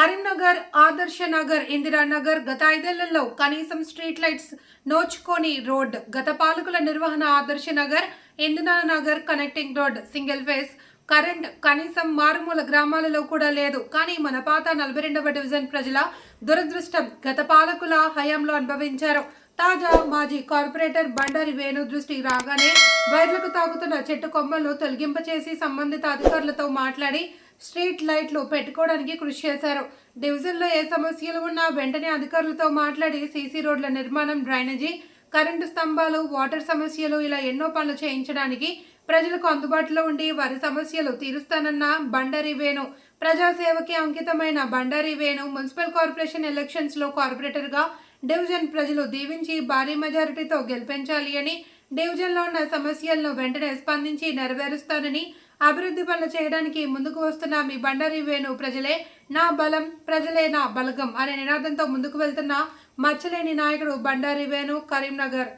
కరీంనగర్ ఆదర్శ నగర్ ఇందిరానగర్ గత ఐదేళ్ళలో కనీసం స్ట్రీట్ లైట్స్ నోచుకోని రోడ్ గత పాలకుల నిర్వహణ Adarsh Nagar Indiranagar connecting road single phase current కనీసం మారుమూల గ్రామాలలో కూడా లేదు. కానీ మన పాత నలభై రెండవ డివిజన్ ప్రజల దురదృష్టం గత పాలకుల హయాంలో అనుభవించారు. తాజా మాజీ కార్పొరేటర్ బండారి వేణు దృష్టి రాగానే వైర్లకు తాగుతున్న చెట్టు కొమ్మలను తొలగింపచేసి సంబంధిత అధికారులతో మాట్లాడి స్ట్రీట్ లైట్లు పెట్టుకోవడానికి కృషి చేశారు. డివిజన్లో ఏ సమస్యలు ఉన్నా వెంటనే అధికారులతో మాట్లాడి సీసీ రోడ్ల నిర్మాణం డ్రైనేజీ కరెంటు స్తంభాలు వాటర్ సమస్యలు ఇలా ఎన్నో పనులు చేయించడానికి ప్రజలకు అందుబాటులో ఉండి వారి సమస్యలు తీరుస్తానన్న బండరి వేణు ప్రజాసేవకి అంకితమైన బండారి వేణు మున్సిపల్ కార్పొరేషన్ ఎలక్షన్స్లో కార్పొరేటర్గా డివిజన్ ప్రజలు దీవించి భారీ మెజారిటీతో గెలిపించాలి అని డివిజన్లో ఉన్న సమస్యలను వెంటనే స్పందించి నెరవేరుస్తానని అభివృద్ధి పనులు చేయడానికి ముందుకు వస్తున్న మీ బండారి వేణు ప్రజలే నా బలం ప్రజలే నా బలగం అనే నినాదంతో ముందుకు వెళ్తున్న మచ్చలేని నాయకుడు Bandari Venu Karimnagar.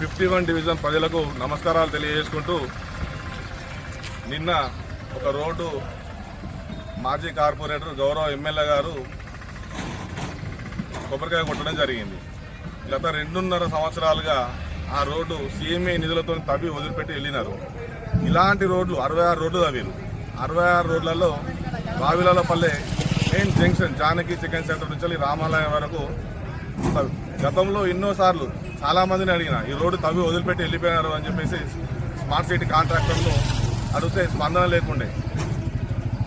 Fifty one division ప్రజలకు నమస్కారాలు తెలియజేసుకుంటూ నిన్న ఒక రోడ్డు మాజీ కార్పొరేటర్ గౌరవ ఎమ్మెల్యే గారు కొబ్బరికాయ కొట్టడం జరిగింది. గత రెండున్నర సంవత్సరాలుగా ఆ రోడ్డు సీఎంఏ నిధులతో తవ్వి వదిలిపెట్టి వెళ్ళినారు. ఇలాంటి రోడ్లు అరవై ఆరు రోడ్లు తవ్వారు. అరవై ఆరు రోడ్లలో Ravilalapalle main junction Janaki chicken centre నుంచి వెళ్ళి రామాలయం వరకు గతంలో ఎన్నోసార్లు చాలామందిని అడిగిన ఈ రోడ్డు తవ్వి వదిలిపెట్టి వెళ్ళిపోయినారు అని చెప్పేసి స్మార్ట్ సిటీ కాంట్రాక్టర్లు అడిగితే స్పందన లేకుండే.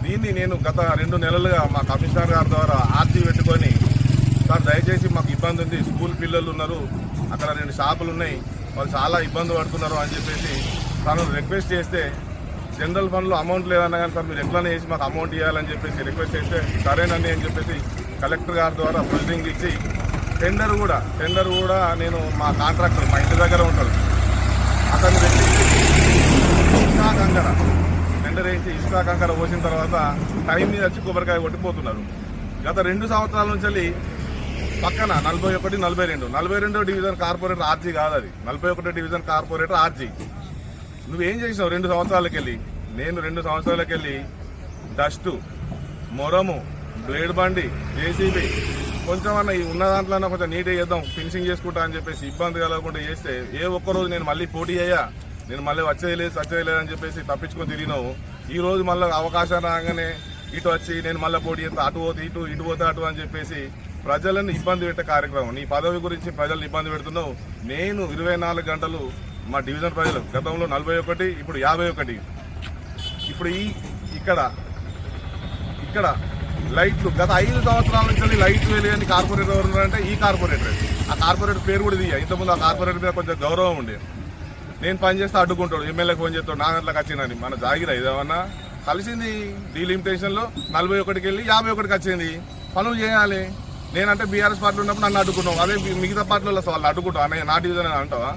దీన్ని నేను గత రెండు నెలలుగా మా కమిషనర్ గారి ద్వారా ఆర్తి పెట్టుకొని సార్ దయచేసి మాకు ఇబ్బంది ఉంది. స్కూల్ పిల్లలు ఉన్నారు. అక్కడ రెండు షాపులు ఉన్నాయి. వాళ్ళు చాలా ఇబ్బంది పడుతున్నారు అని చెప్పేసి తను రిక్వెస్ట్ చేస్తే జనరల్ ఫండ్లో అమౌంట్ లేదన్నా కానీ సార్ మీరు ఎట్లనే చేసి మాకు అమౌంట్ ఇవ్వాలని చెప్పేసి రిక్వెస్ట్ చేస్తే సరేనండి అని చెప్పేసి కలెక్టర్ గారి ద్వారా ఫుల్డింగ్ ఇచ్చి టెండర్ కూడా టెండర్ కూడా నేను మా కాంట్రాక్టర్ మా ఇంటి దగ్గర ఉంటాడు. అతను పెట్టి ఇసుకా కంకర టెండర్ వేసి ఇసుకా కంకర పోసిన తర్వాత టైం మీద వచ్చి కొబ్బరికాయ కొట్టిపోతున్నారు. గత రెండు సంవత్సరాల నుంచి పక్కన నలభై ఒకటి నలభై రెండు. నలభై రెండో డివిజన్ కార్పొరేటర్ ఆర్జీ కాదు అది నలభై ఒకటో డివిజన్ కార్పొరేటర్ ఆర్జీ. నువ్వేం చేసినావు రెండు సంవత్సరాలకు వెళ్ళి నేను రెండు సంవత్సరాలకు వెళ్ళి డస్ట్ మొరము బ్లేడ్ బండి జేసీబీ కొంచెం అన్న ఈ ఉన్న దాంట్లో కొంచెం నీట్గా చేద్దాం ఫినిషింగ్ చేసుకుంటా అని చెప్పేసి ఇబ్బంది కలగకుండా చేస్తే ఏ ఒక్క రోజు నేను మళ్ళీ పోటీ అయ్యా? నేను మళ్ళీ వచ్చేది లేదు వచ్చేది లేదు అని చెప్పేసి తప్పించుకొని తిరిగినావు. ఈ రోజు మళ్ళీ అవకాశం రాగానే ఇటు వచ్చి నేను మళ్ళీ పోటీ చేస్తా అటు పోతే ఇటు ఇటు పోతే అటు అని చెప్పేసి ప్రజలను ఇబ్బంది పెట్టే కార్యక్రమం. నీ పదవి గురించి ప్రజలను ఇబ్బంది పెడుతున్నావు. నేను ఇరవై నాలుగు గంటలు మా డివిజన్ ప్రజలు గతంలో నలభై ఒకటి ఇప్పుడు యాభై ఒకటి. ఇప్పుడు ఈ ఇక్కడ ఇక్కడ లైట్లు గత ఐదు సంవత్సరాల నుంచి లైట్లు వెలిగని కార్పొరేటర్ ఎవరు అంటే ఈ కార్పొరేటర్. ఆ కార్పొరేటర్ పేరు కూడా తీయ. ఇంతకుముందు ఆ కార్పొరేటర్ మీద కొంచెం గౌరవం ఉండే. నేను పనిచేస్తే అడ్డుకుంటాడు. ఎమ్మెల్యేకి ఫోన్ చేస్తాడు నా వచ్చిందని. మన జాగిరా ఇదేమన్నా కలిసింది డీలిమిటేషన్లో నలభై ఒకటికి వెళ్ళి యాభై ఒకటికి వచ్చింది. పనులు చేయాలి. నేనంటే బీఆర్ఎస్ పార్టీ ఉన్నప్పుడు నన్ను అడ్డుకున్నావు. అదే మిగతా పార్టీలలో వాళ్ళు అడ్డుకుంటావు. అనే నా డివిజన్ అని అంటావా?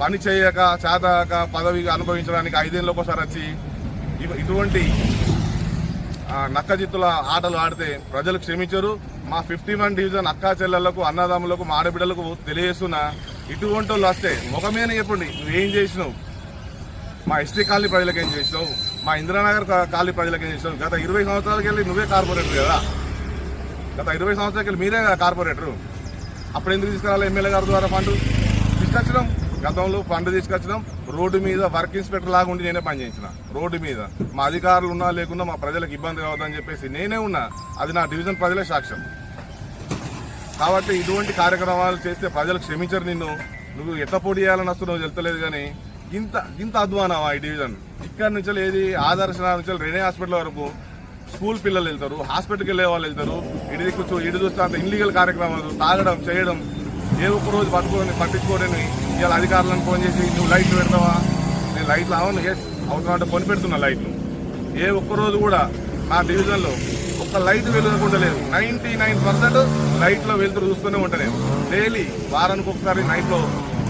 పని చేయక చేతక పదవి అనుభవించడానికి ఐదేళ్ళకి ఒకసారి వచ్చి ఇటువంటి నక్కజిత్తుల ఆటలు ఆడితే ప్రజలు క్షమించరు. మా ఫిఫ్టీ వన్ డివిజన్ అక్కా చెల్లెళ్ళకు అన్నదమ్ములకు మా ఆడబిడ్డలకు తెలియజేస్తున్న ఇటువంటి వాళ్ళు వస్తే ముఖమైన చెప్పండి. నువ్వేం చేసినావు? మా ఎస్టీ కాలనీ ప్రజలకు ఏం చేసినావు? మా ఇందిరానగర్ కాలనీ ప్రజలకు ఏం చేసినావు? గత ఇరవై సంవత్సరాలకి వెళ్ళి నువ్వే కార్పొరేటర్ కదా? గత ఇరవై సంవత్సరాలకి మీరే కార్పొరేటరు కార్పొరేటర్. అప్పుడు ఎందుకు తీసుకురాలి ఎమ్మెల్యే గారి ద్వారా ఫండ్? తీసుకొచ్చడం గతంలో ఫండ్ తీసుకొచ్చడం రోడ్డు మీద వర్క్ ఇన్స్పెక్టర్ లాగా ఉండి నేనే పనిచేసిన రోడ్డు మీద. మా అధికారులు ఉన్నా లేకున్నా మా ప్రజలకు ఇబ్బంది కావద్దని చెప్పేసి నేనే ఉన్నా. అది నా డివిజన్ ప్రజలే సాక్ష్యం. కాబట్టి ఇటువంటి కార్యక్రమాలు చేస్తే ప్రజలు క్షమించరు నిన్ను. నువ్వు ఎట్లా పోటీ చేయాలని వస్తున్నావు తెలుతలేదు కానీ ఇంత ఇంత అధ్వానం ఈ డివిజన్? ఇక్కడ నుంచి ఏది ఆదర్శ నుంచి రెనే హాస్పిటల్ వరకు స్కూల్ పిల్లలు వెళ్తారు హాస్పిటల్కి వెళ్ళే వాళ్ళు వెళ్తారు ఇటు కూర్చో ఇటు చూస్తే అంత ఇన్లీగల్ కార్యక్రమాలు తాగడం చేయడం ఏ ఒక్క రోజు పట్టుకొని పట్టించుకోడని ఇవాళ అధికారులను ఫోన్ చేసి నువ్వు లైట్లు పెడతావా? నేను లైట్లు అవును ఎస్ అవసరం అంటే కొని పెడుతున్నా లైట్లు ఏ ఒక్క రోజు కూడా నా డివిజన్లో ఒక్క లైట్ వెలుగకుండా లేదు. నైన్టీ నైన్ పర్సెంట్ లైట్లో వెళ్తూ చూస్తూనే ఉంటాను డైలీ వారానికి ఒకసారి నైట్లో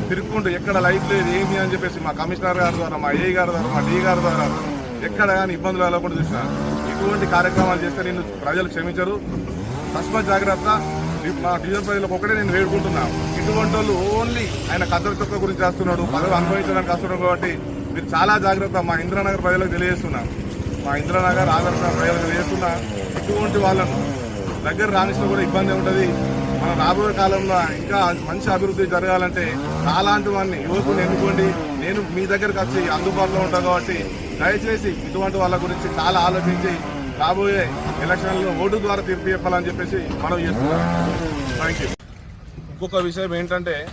తిరుక్కుంటూ ఎక్కడ లైట్ లేదు ఏమి అని చెప్పేసి మా కమిషనర్ గారి ద్వారా మా ఏ గారి ద్వారా మా డి గారి ద్వారా ఎక్కడ కానీ ఇబ్బందులు వెళ్ళకుండా చూసినా ఇటువంటి కార్యక్రమాలు చేస్తే నేను ప్రజలు క్షమించరు. తస్మ జాగ్రత్త. మా టీజర్ ప్రజలకు ఒకటే నేను వేడుకుంటున్నాను ఇటువంటి వాళ్ళు ఓన్లీ ఆయన కద్దరు చొక్క గురించి చేస్తున్నాడు పదవి అనుభవించడానికి వస్తున్నాడు కాబట్టి మీరు చాలా జాగ్రత్త. మా ఇంద్రానగర్ ప్రజలకు తెలియజేస్తున్నాను మా ఇంద్రానగర్ ఆదరణ ప్రజలకు తెలియజేస్తున్నా. ఇటువంటి వాళ్ళను దగ్గర రాణిస్తే కూడా ఇబ్బంది ఉంటుంది. మన రాబోయే కాలంలో ఇంకా మంచి అభివృద్ధి జరగాలంటే నాలాంటి వాడిని యువకుని ఎన్నుకోండి. నేను మీ దగ్గరకు వచ్చి అందుబాటులో ఉంటాను కాబట్టి దయచేసి ఇటువంటి వాళ్ళ గురించి చాలా ఆలోచించి రాబోయే ఎలక్షన్లో ఓటు ద్వారా తీర్పు చెప్పాలని చెప్పేసి మనం చేస్తున్నాం. థ్యాంక్ యూ ఇంకొక విషయం ఏంటంటే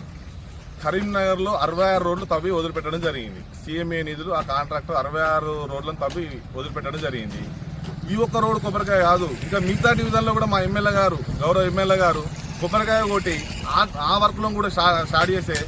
కరీంనగర్లో అరవై ఆరు రోడ్లు తవ్వి వదిలిపెట్టడం జరిగింది. సీఎంఏ నిధులు ఆ కాంట్రాక్టర్ అరవై ఆరు రోడ్లను తవ్వి వదిలిపెట్టడం జరిగింది. ఈ ఒక్క రోడ్డు కొబ్బరికాయ కాదు. ఇంకా మిగతా డివిజన్లో కూడా మా ఎమ్మెల్యే గారు గౌరవ ఎమ్మెల్యే గారు కొబ్బరికాయ కొట్టి ఆ- ఆ వర్క్లో కూడా స్టా- స్టార్ట్ చేసే